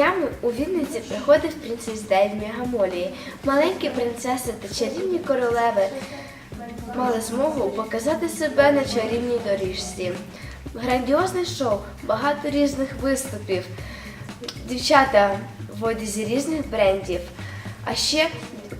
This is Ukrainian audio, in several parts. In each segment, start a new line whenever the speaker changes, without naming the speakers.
днями у Вінниці приходив принцес Дей в Мегамолії. Маленькі принцеси та чарівні королеви мали змогу показати себе на чарівній доріжці. Грандіозне шоу, багато різних виступів, дівчата в одязі різних брендів. А ще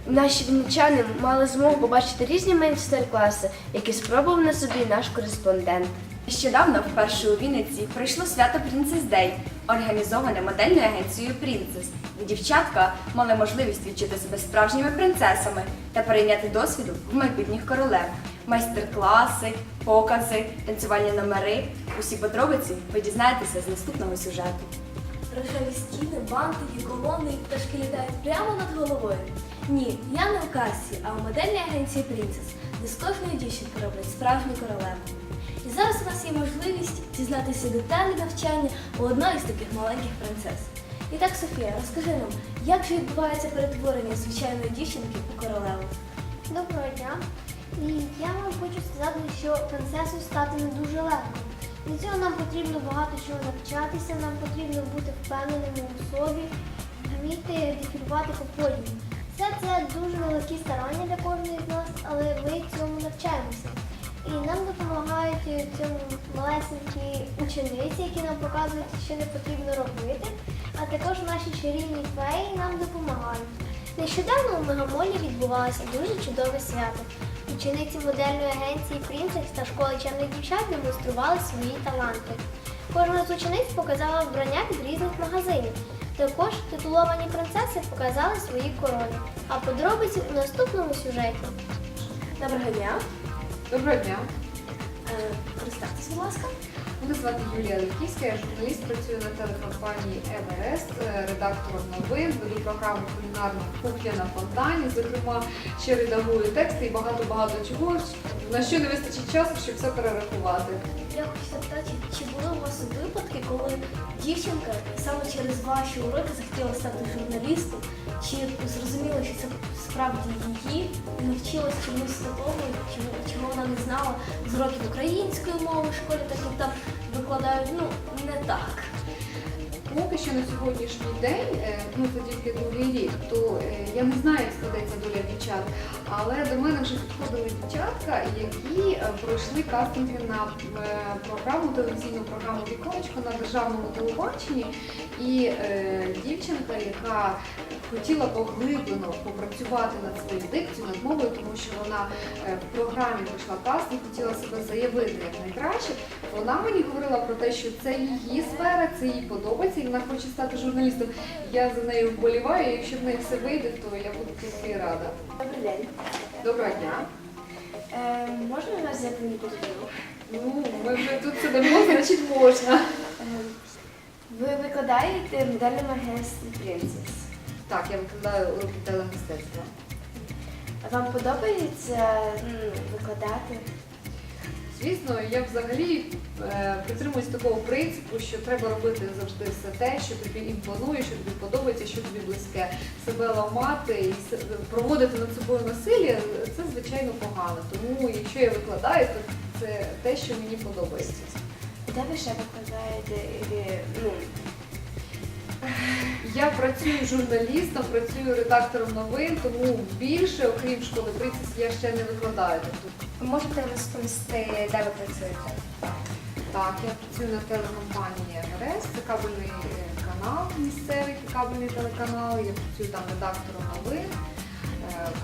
наші вінничани мали змогу побачити різні майстер-класи, які спробував на собі наш кореспондент.
Нещодавно вперше у Вінниці пройшло свято Princess Day, організоване модельною агенцією Princess, де дівчатка мали можливість відчути себе справжніми принцесами та перейняти досвіду в майбутніх королев. Майстер-класи, покази, танцювальні номери. Усі подробиці ви дізнаєтеся з наступного сюжету.
Рожеві стіни, бантики, колони і пташки літають прямо над головою. Ні, я не в касі, а у модельній агенції Princess, де з кожної дівчинки роблять справжню королеву. Зараз у нас є можливість дізнатися деталі навчання у одної з таких маленьких принцес. І так, Софія, розкажи нам, як же відбувається перетворення звичайної дівчинки у королеву?
Доброго дня. І я вам хочу сказати, що принцесою стати не дуже легко. Для цього нам потрібно багато чого навчатися, нам потрібно бути впевненими у собі, вміти дефілювати по подіуму. Все це дуже великі старання для кожної з нас, але ми цьому навчаємося. І нам допомагають цьому малесенькі учениці, які нам показують, що не потрібно робити, а також наші чарівні феї нам допомагають. Нещодавно у Мегамолі відбувалося дуже чудове свято. Учениці модельної агенції Princess та школи чемних дівчат демонстрували свої таланти. Кожна з учениць показала вбрання від різних магазинів. Також титуловані принцеси показали свої корони. А подробиці у наступному сюжеті.
Доброго дня.
Доброго дня.
Будь ласка.
Мене звати Юлія Левківська, я журналіст, працюю на телекомпанії Еверест, е, редактором новин, веду програму кулінарна кухня на фонтані. Зокрема, ще редагую тексти і багато-багато чого, на що не вистачить часу, щоб все перерахувати.
Я хочу запитати, чи були у вас випадки, коли дівчинка саме через ваші уроки захотіла стати журналістом, чи зрозуміла, що це справді її, і навчилась чомусь такому, чого, вона не знала з уроків української мови в школі, так як там викладають ну не так.
Поки що на сьогоднішній день, е, ну це тільки другий рік, то е, я не знаю, як складеться доля дівчат, але до мене вже підходили дівчатка, які е, пройшли кастинги на програму, телевізійну програму Віконечко на державному телебаченні. І е, яка хотіла поглиблено попрацювати над своєю дикцією, над мовою, тому що вона е, в програмі пройшла кастинг, хотіла себе заявити як найкраще. Вона мені говорила про те, що це її сфера, це їй подобається, і вона хоче стати журналістом. Я за нею вболіваю, і якщо в неї все вийде, то я буду тільки рада.
Добрий день.
Доброго дня.
Е, можна вас взяти інтерв'ю?
Ну, ми вже тут сидимо, значить можна.
Ви викладаєте в модельному агентстві Princess.
Так, я викладаю уроки телемистецтва.
А Вам подобається м, викладати?
Звісно, я взагалі е, притримуюсь такого принципу, що треба робити завжди все те, що тобі імпонує, що тобі подобається, що тобі близьке. Себе ламати і се- проводити над собою насилля це звичайно погано. Тому якщо я викладаю, то це те, що мені подобається.
Де ви ще викладаєте? Ну,
Я працюю журналістом, працюю редактором новин, тому більше, окрім школи принцип, я ще не викладаю. Тобто
можете розповісти, де ви працюєте?
Так, я працюю на телекомпанії Еверест, це кабельний е, канал, місцевий кабельний телеканал, я працюю там редактором новин.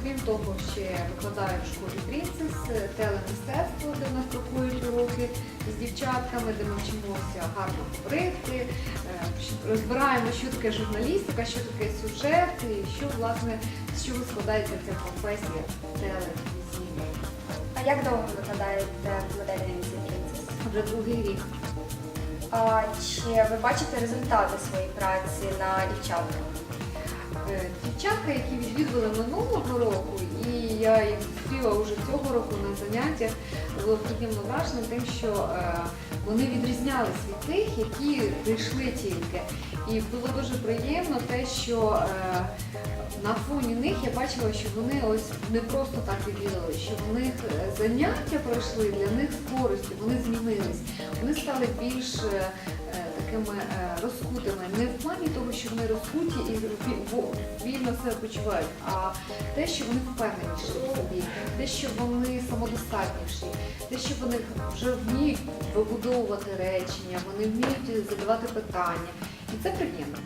Крім того, ще викладаю в школі Принцес телемистецтво, де в нас проходять уроки з дівчатками, де ми вчимося гарно говорити, е, розбираємо, що таке журналістика, що таке сюжет і що власне з чого складається ця професія телевізійна.
А як довго ви викладаєте в модельній агенції
Вже другий рік.
А чи ви бачите результати своєї праці на дівчатках?
Е, Дівчатка, які відвідували минулого року, і я їх зустріла вже цього року на заняттях, було приємно вражено тим, що е, вони відрізнялись від тих, які прийшли тільки. І було дуже приємно те, що е, на фоні них я бачила, що вони ось не просто так відвідали, що в них е, заняття пройшли для них з користю, вони змінились, вони стали більш е, е, такими е, розкутими, не в плані того, що вони розкуті і вільно себе почувають, а те, що вони впевненіші в собі, те, що вони самодостатніші, те, що вони вже вміють вибудовувати речення, вони вміють задавати питання. І це приємно.